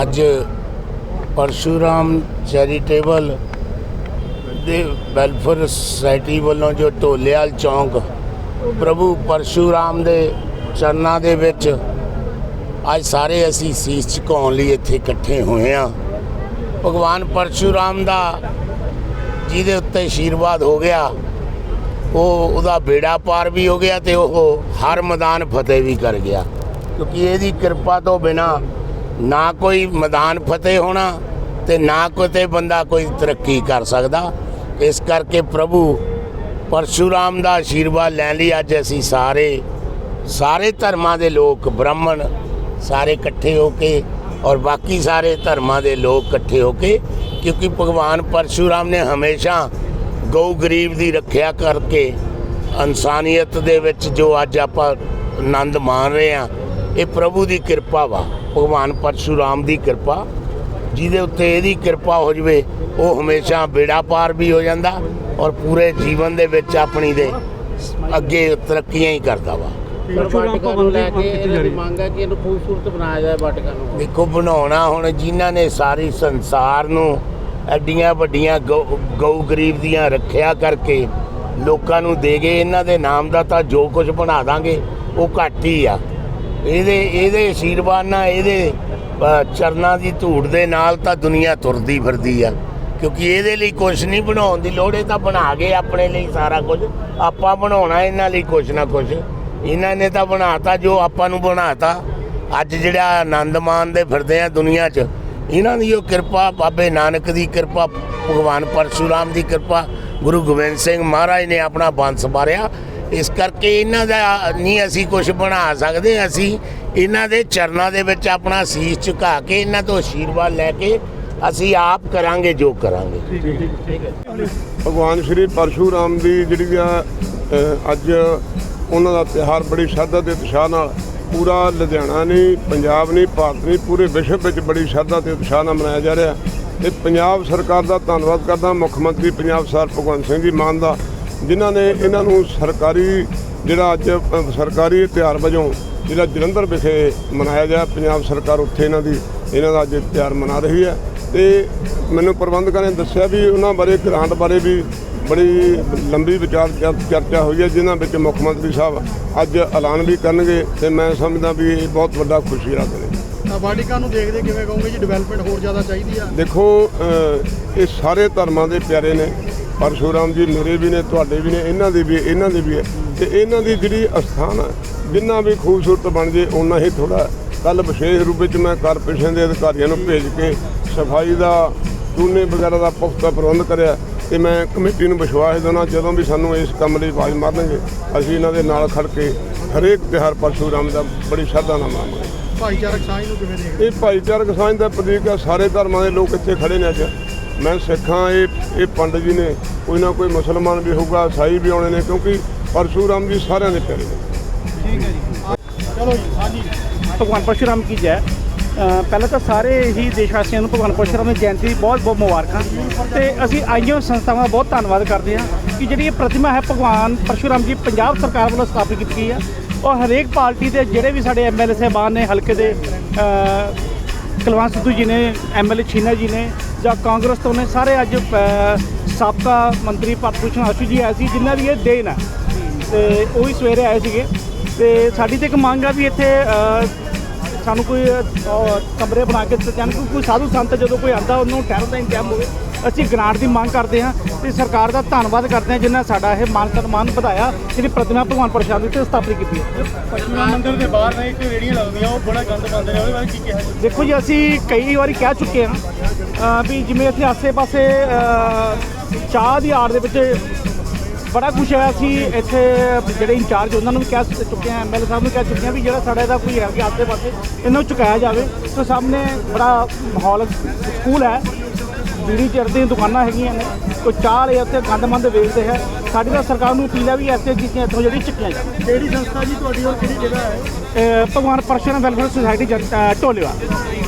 ਅੱਜ ਪਰਸ਼ੂਰਾਮ ਚੈਰੀਟੇਬਲ ਦੇ welfare society ਵੱਲੋਂ ਜੋ ਢੋਲੇਵਾਲ ਚੌਂਕ ਪ੍ਰਭੂ ਪਰਸ਼ੂਰਾਮ ਦੇ ਚਰਨਾਂ ਦੇ ਵਿੱਚ ਅੱਜ ਸਾਰੇ ਅਸੀਂ ਸੀਸ ਝੁਕਾਉਣ ਲਈ ਇੱਥੇ ਇਕੱਠੇ ਹੋਏ ਹਾਂ। ਭਗਵਾਨ ਪਰਸ਼ੂਰਾਮ ਦਾ, ਜਿਹਦੇ ਉੱਤੇ ਆਸ਼ੀਰਵਾਦ ਹੋ ਗਿਆ, ਉਹ ਉਹਦਾ ਬੇੜਾ ਪਾਰ ਵੀ ਹੋ ਗਿਆ ਤੇ ਉਹ ਹਰ ਮੈਦਾਨ ਫਤਿਹ ਵੀ ਕਰ ਗਿਆ। ਕਿਉਂਕਿ ਇਹਦੀ ਕਿਰਪਾ ਤੋਂ ਬਿਨਾ ਨਾ ਕੋਈ ਮੈਦਾਨ ਫਤਿਹ ਹੋਣਾ ਤੇ ਨਾ ਕੋਈ ਬੰਦਾ ਕੋਈ ਤਰੱਕੀ ਕਰ ਸਕਦਾ। ਇਸ ਕਰਕੇ ਪ੍ਰਭੂ ਪਰਸ਼ੂਰਾਮ ਦਾ ਆਸ਼ੀਰਵਾਦ ਲੈਣ ਲਈ ਅੱਜ ਅਸੀਂ ਸਾਰੇ ਸਾਰੇ ਧਰਮਾਂ ਦੇ ਲੋਕ ਬ੍ਰਾਹਮਣ ਸਾਰੇ ਇਕੱਠੇ ਹੋ ਕੇ ਔਰ ਬਾਕੀ ਸਾਰੇ ਧਰਮਾਂ ਦੇ ਲੋਕ ਇਕੱਠੇ ਹੋ ਕੇ, ਕਿਉਂਕਿ ਭਗਵਾਨ ਪਰਸ਼ੂਰਾਮ ਨੇ ਹਮੇਸ਼ਾ ਗਊ ਗਰੀਬ ਦੀ ਰੱਖਿਆ ਕਰਕੇ ਇਨਸਾਨੀਅਤ ਦੇ ਵਿੱਚ ਜੋ ਅੱਜ ਆਪਾਂ ਆਨੰਦ ਮਾਣ ਰਹੇ ਆ ਇਹ ਪ੍ਰਭੂ ਦੀ ਕਿਰਪਾ ਵਾ, ਭਗਵਾਨ ਪਰਸ਼ੂਰਾਮ ਦੀ ਕਿਰਪਾ। ਜਿਹਦੇ ਉੱਤੇ ਇਹਦੀ ਕਿਰਪਾ ਹੋ ਜਵੇ, ਉਹ ਹਮੇਸ਼ਾ ਬੇੜਾ ਪਾਰ ਵੀ ਹੋ ਜਾਂਦਾ ਔਰ ਪੂਰੇ ਜੀਵਨ ਦੇ ਵਿੱਚ ਆਪਣੀ ਦੇ ਅੱਗੇ ਤਰੱਕੀਆਂ ਹੀ ਕਰਦਾ ਵਾ। ਵਾਟਿਕਾ ਨੂੰ ਲੈ ਕੇ ਇਹਨਾਂ ਦੀ ਮੰਗ ਹੈ ਕਿ ਇਹਨੂੰ ਖੂਬਸੂਰਤ ਬਣਾਇਆ ਜਾਏ ਵਾਟਿਕਾ ਨੂੰ। ਦੇਖੋ ਬਣਾਉਣਾ ਹੁਣ ਜਿਨ੍ਹਾਂ ਨੇ ਸਾਰੀ ਸੰਸਾਰ ਨੂੰ ਐਡੀਆਂ ਵੱਡੀਆਂ ਗਊ ਗਰੀਬ ਦੀਆਂ ਰੱਖਿਆ ਕਰਕੇ ਲੋਕਾਂ ਨੂੰ ਦੇ ਗਏ ਇਹਨਾਂ ਦੇ ਨਾਮ ਦਾ ਤਾਂ ਜੋ ਕੁਝ ਬਣਾ ਦਾਂਗੇ ਉਹ ਘੱਟ ਹੀ ਆ। ਇਹਦੇ ਇਹਦੇ ਆਸ਼ੀਰਵਾਦ ਨਾਲ ਇਹਦੇ ਚਰਨਾਂ ਦੀ ਧੂੜ ਦੇ ਨਾਲ ਤਾਂ ਦੁਨੀਆ ਤੁਰਦੀ ਫਿਰਦੀ ਆ। ਕਿਉਂਕਿ ਇਹਦੇ ਲਈ ਕੁਝ ਨਹੀਂ ਬਣਾਉਣ ਦੀ ਲੋੜ ਇਹ ਤਾਂ ਬਣਾ ਗਏ ਆਪਣੇ ਲਈ ਸਾਰਾ ਕੁਝ ਆਪਾਂ ਬਣਾਉਣਾ ਇਹਨਾਂ ਲਈ ਕੁਝ ਨਾ ਕੁਝ ਇਹਨਾਂ ਨੇ ਤਾਂ ਬਣਾਤਾ ਜੋ ਆਪਾਂ ਨੂੰ ਬਣਾਤਾ। ਅੱਜ ਜਿਹੜਾ ਆਨੰਦ ਮਾਣਦੇ ਫਿਰਦੇ ਆ ਦੁਨੀਆ 'ਚ ਇਹਨਾਂ ਦੀ ਉਹ ਕਿਰਪਾ ਬਾਬੇ ਨਾਨਕ ਦੀ ਕਿਰਪਾ ਭਗਵਾਨ ਪਰਸ਼ੂਰਾਮ ਦੀ ਕਿਰਪਾ ਗੁਰੂ ਗੋਬਿੰਦ ਸਿੰਘ ਮਹਾਰਾਜ ਨੇ ਆਪਣਾ ਬੰਸ ਮਾਰਿਆ। ਇਸ ਕਰਕੇ ਇਹਨਾਂ ਦਾ ਨਹੀਂ ਅਸੀਂ ਕੁਝ ਬਣਾ ਸਕਦੇ ਅਸੀਂ ਇਹਨਾਂ ਦੇ ਚਰਨਾਂ ਦੇ ਵਿੱਚ ਆਪਣਾ ਸੀਸ ਝੁਕਾ ਕੇ ਇਹਨਾਂ ਤੋਂ ਆਸ਼ੀਰਵਾਦ ਲੈ ਕੇ ਅਸੀਂ ਆਪ ਕਰਾਂਗੇ ਜੋ ਕਰਾਂਗੇ। ਭਗਵਾਨ ਸ਼੍ਰੀ ਪਰਸ਼ੂਰਾਮ ਦੀ ਜਿਹੜੀ ਆ ਅੱਜ ਉਹਨਾਂ ਦਾ ਤਿਉਹਾਰ ਬੜੀ ਸ਼ਰਧਾ ਤੇ ਉਤਸ਼ਾਹ ਨਾਲ ਪੂਰਾ ਲੁਧਿਆਣਾ ਨਹੀਂ, ਪੰਜਾਬ ਨਹੀਂ, ਭਾਰਤ ਨਹੀਂ, ਪੂਰੇ ਵਿਸ਼ਵ ਵਿੱਚ ਬੜੀ ਸ਼ਰਧਾ ਤੇ ਉਤਸ਼ਾਹ ਨਾਲ ਮਨਾਇਆ ਜਾ ਰਿਹਾ। ਤੇ ਪੰਜਾਬ ਸਰਕਾਰ ਦਾ ਧੰਨਵਾਦ ਕਰਦਾ, ਮੁੱਖ ਮੰਤਰੀ ਪੰਜਾਬ ਸਰ ਭਗਵੰਤ ਸਿੰਘ ਜੀ ਮਾਨ ਦਾ, ਜਿਨ੍ਹਾਂ ਨੇ ਇਹਨਾਂ ਨੂੰ ਸਰਕਾਰੀ ਜਿਹੜਾ ਅੱਜ ਸਰਕਾਰੀ ਤਿਉਹਾਰ ਵਜੋਂ ਜਿਹੜਾ ਜਲੰਧਰ ਵਿਖੇ ਮਨਾਇਆ ਗਿਆ, ਪੰਜਾਬ ਸਰਕਾਰ ਉੱਥੇ ਇਹਨਾਂ ਦੀ, ਇਹਨਾਂ ਦਾ ਅੱਜ ਤਿਉਹਾਰ ਮਨਾ ਰਹੀ ਹੈ। ਤੇ ਮੈਨੂੰ ਪ੍ਰਬੰਧਕਾਂ ਨੇ ਦੱਸਿਆ ਵੀ ਉਹਨਾਂ ਬਾਰੇ, ਗ੍ਰਾਂਟ ਬਾਰੇ ਵੀ ਬੜੀ ਲੰਬੀ ਵਿਚਾਰ ਚਰ- ਚਰਚਾ ਹੋਈ ਹੈ ਜਿਨ੍ਹਾਂ ਵਿੱਚ ਮੁੱਖ ਮੰਤਰੀ ਸਾਹਿਬ ਅੱਜ ਐਲਾਨ ਵੀ ਕਰਨਗੇ ਤੇ ਮੈਂ ਸਮਝਦਾ ਵੀ ਇਹ ਬਹੁਤ ਵੱਡਾ ਖੁਸ਼ੀ ਦਾ ਦਿਨ ਹੈ। ਵਾਟਿਕਾ ਨੂੰ ਦੇਖਦੇ ਕਿਵੇਂ ਕਹੋਗੇ ਜੀ ਡਿਵੈਲਪਮੈਂਟ ਹੋਰ ਜ਼ਿਆਦਾ ਚਾਹੀਦੀ ਆ? ਦੇਖੋ ਇਹ ਸਾਰੇ ਧਰਮਾਂ ਦੇ ਪਿਆਰੇ ਨੇ ਪਰਸ਼ੂਰਾਮ ਜੀ ਮੇਰੇ ਵੀ ਨੇ ਤੁਹਾਡੇ ਵੀ ਨੇ ਇਹਨਾਂ ਦੇ ਵੀ ਇਹਨਾਂ ਦੇ ਵੀ ਹੈ। ਤੇ ਇਹਨਾਂ ਦੀ ਜਿਹੜੀ ਅਸਥਾਨ ਹੈ ਜਿੰਨਾ ਵੀ ਖੂਬਸੂਰਤ ਬਣ ਜੇ ਓਨਾ ਹੀ ਥੋੜਾ ਕੱਲ ਵਿਸ਼ੇਸ਼ ਰੂਪ ਵਿੱਚ ਮੈਂ ਕਾਰਪੋਰੇਸ਼ਨ ਦੇ ਅਧਿਕਾਰੀਆਂ ਨੂੰ ਭੇਜ ਕੇ ਸਫ਼ਾਈ ਦਾ ਟੂਨੇ ਵਗੈਰਾ ਦਾ ਪੁਖਤਾ ਪ੍ਰਬੰਧ ਕਰਿਆ। ਤੇ ਮੈਂ ਕਮੇਟੀ ਨੂੰ ਵਿਸ਼ਵਾਸ ਦਿੰਦਾ ਜਦੋਂ ਵੀ ਸਾਨੂੰ ਇਸ ਕੰਮ ਲਈ ਆਵਾਜ਼ ਮਾਰਨਗੇ ਅਸੀਂ ਇਹਨਾਂ ਦੇ ਨਾਲ ਖੜ ਕੇ ਹਰੇਕ ਤਿਉਹਾਰ ਪਰਸ਼ੂਰਾਮ ਦਾ ਬੜੀ ਸ਼ਰਧਾ ਨਾਲ ਮਨਾਵਾਂਗੇ। ਭਾਈਚਾਰਕ ਸਾਂਝ ਨੂੰ ਕਿਵੇਂ ਦੇਖਦੇ ਇਹ ਭਾਈਚਾਰਕ ਸਾਂਝ ਦਾ ਪ੍ਰਤੀਕ ਹੈ ਸਾਰੇ ਧਰਮਾਂ ਦੇ ਲੋਕ ਇੱਥੇ ਖੜੇ ਨੇ ਅੱਜ। ਮੈਂ ਸਿੱਖਾਂ ਇਹ ਇਹ ਪੰਡਤ ਜੀ ਨੇ ਕੋਈ ਨਾ ਕੋਈ ਮੁਸਲਮਾਨ ਵੀ ਹੋਊਗਾ ਈਸਾਈ ਵੀ ਆਉਣੇ ਨੇ ਕਿਉਂਕਿ ਪਰਸ਼ੂਰਾਮ ਜੀ ਸਾਰਿਆਂ ਦੇ ਪਿਆਰੇ ਨੇ। ਠੀਕ ਹੈ ਜੀ। ਚਲੋ ਜੀ ਹਾਂਜੀ। ਭਗਵਾਨ ਪਰਸ਼ੁਰਾਮ ਕੀ ਜੈ? ਪਹਿਲਾਂ ਤਾਂ ਸਾਰੇ ਹੀ ਦੇਸ਼ ਵਾਸੀਆਂ ਨੂੰ ਭਗਵਾਨ ਪਰਸ਼ੁਰਾਮ ਦੀ ਜਯੰਤੀ ਦੀ ਬਹੁਤ ਬਹੁਤ ਮੁਬਾਰਕਾਂ। ਤੇ ਅਸੀਂ ਆਈਆਂ ਸੰਸਥਾਵਾਂ ਦਾ ਬਹੁਤ ਧੰਨਵਾਦ ਕਰਦੇ ਹਾਂ ਕਿ ਜਿਹੜੀ ਇਹ ਪ੍ਰਤਿਮਾ ਹੈ ਭਗਵਾਨ ਪਰਸ਼ੁਰਾਮ ਜੀ ਪੰਜਾਬ ਸਰਕਾਰ ਵੱਲੋਂ ਸਥਾਪਿਤ ਕੀਤੀ ਗਈ ਹੈ। ਔਰ ਹਰੇਕ ਪਾਰਟੀ ਦੇ ਜਿਹੜੇ ਵੀ ਸਾਡੇ ਐਮਐਲਏ ਸਾਹਿਬਾਨ ਨੇ ਹਲਕੇ ਦੇ ਅ, ਕੁਲਵੰਤ ਸਿੱਧੂ ਜੀ ਨੇ ਐਮਐਲਏ ਛੀਨਾ ਜੀ ਨੇ ਜਾਂ ਕਾਂਗਰਸ ਤੋਂ ਨੇ ਸਾਰੇ ਅੱਜ ਸਾਬਕਾ ਮੰਤਰੀ ਪਰਪੂਸ਼ਨ ਆਸ਼ੂ ਜੀ ਆਏ ਸੀ ਜਿਨ੍ਹਾਂ ਦੀ ਇਹ ਦੇਣ ਹੈ। ਤੇ ਉਹ ਵੀ ਸਵੇਰੇ ਆਏ ਸੀਗੇ। ਤੇ ਸਾਡੀ ਤੇ ਇੱਕ ਮੰਗ ਆ ਵੀ ਇੱਥੇ ਸਾਨੂੰ ਕੋਈ ਕਮਰੇ ਬਣਾ ਕੇ ਦਿੱਤੇ ਕੋਈ ਸਾਧੂ ਸੰਤ ਜਦੋਂ ਕੋਈ ਆਂਦਾ ਉਹਨੂੰ ਠਹਿਰਨ ਦਾ ਇੰਤਜ਼ਾਮ ਹੋਵੇ ਅਸੀਂ ਗ੍ਰਾਂਟ ਦੀ ਮੰਗ ਕਰਦੇ ਹਾਂ ਤੇ ਸਰਕਾਰ ਦਾ ਧੰਨਵਾਦ ਕਰਦੇ ਹਾਂ ਜਿਨ੍ਹਾਂ ਸਾਡਾ ਇਹ ਮਾਨ ਸਨਮਾਨ ਵਧਾਇਆ ਜਿਹੜੀ ਪ੍ਰਤਿਮਾ ਭਗਵਾਨ ਪਰਸ਼ੂਰਾਮ ਦੀ ਤੇ ਸਥਾਪਿਤ ਕੀਤੀ ਹੈ। ਪਰਸ਼ੂਰਾਮ ਮੰਦਿਰ ਦੇ ਬਾਹਰ ਨੇ ਇੱਕ ਰੇੜੀਆਂ ਲੱਗਦੀਆਂ ਉਹ ਬੜਾ ਗੰਦ ਪਾਉਂਦੇ ਨੇ ਉਹਦੇ ਬਾਰੇ ਕੀ ਕਿਹਾ ਦੇਖੋ ਜੀ ਅਸੀਂ ਕਈ ਵਾਰੀ ਕਹਿ ਚੁੱਕੇ ਹਾਂ ਵੀ ਜਿਵੇਂ ਇੱਥੇ ਆਸੇ-ਪਾਸੇ ਚਾਹ ਦੀ ਆੜ ਦੇ ਵਿੱਚ ਬੜਾ ਕੁਝ ਹੈ ਅਸੀਂ ਇੱਥੇ ਜਿਹੜੇ ਇੰਚਾਰਜ ਉਹਨਾਂ ਨੂੰ ਵੀ ਕਹਿ ਚੁੱਕੇ ਹਾਂ ਐਮਐਲਏ ਸਾਹਿਬ ਨੂੰ ਕਹਿ ਚੁੱਕੇ ਹਾਂ ਵੀ ਜਿਹੜਾ ਸਾਡਾ ਇਹਦਾ ਕੋਈ ਹੈ ਕਿ ਆਸੇ-ਪਾਸੇ ਇਹਨਾਂ ਨੂੰ ਚੁਕਾਇਆ ਜਾਵੇ। ਤੇ ਸਾਹਮਣੇ ਬੜਾ ਮਾਹੌਲ ਸਕੂਲ ਹੈ। ਬੀੜੀ ਚਿਰ ਦੀਆਂ ਦੁਕਾਨਾਂ ਹੈਗੀਆਂ ਨੇ ਕੋਈ ਚਾਹ ਵਾਲੇ ਉੱਥੇ ਗੰਦਮੰਦ ਵੇਚਦੇ ਹੈ। ਸਾਡੀ ਤਾਂ ਸਰਕਾਰ ਨੂੰ ਅਪੀਲ ਹੈ ਵੀ ਐਸੇ ਚੀਜ਼ਾਂ ਇੱਥੋਂ ਜਿਹੜੀ ਚੱਕੀਆਂ ਜਾਣ। ਕਿਹੜੀ ਸੰਸਥਾ ਜੀ ਤੁਹਾਡੀ ਔਰ ਕਿਹੜੀ ਜਗ੍ਹਾ ਹੈ? ਭਗਵਾਨ ਪਰਸ਼ੁਰਾਮ ਵੈਲਫੇਅਰ ਸੁਸਾਇਟੀ ਢੋਲੇਵਾਲ।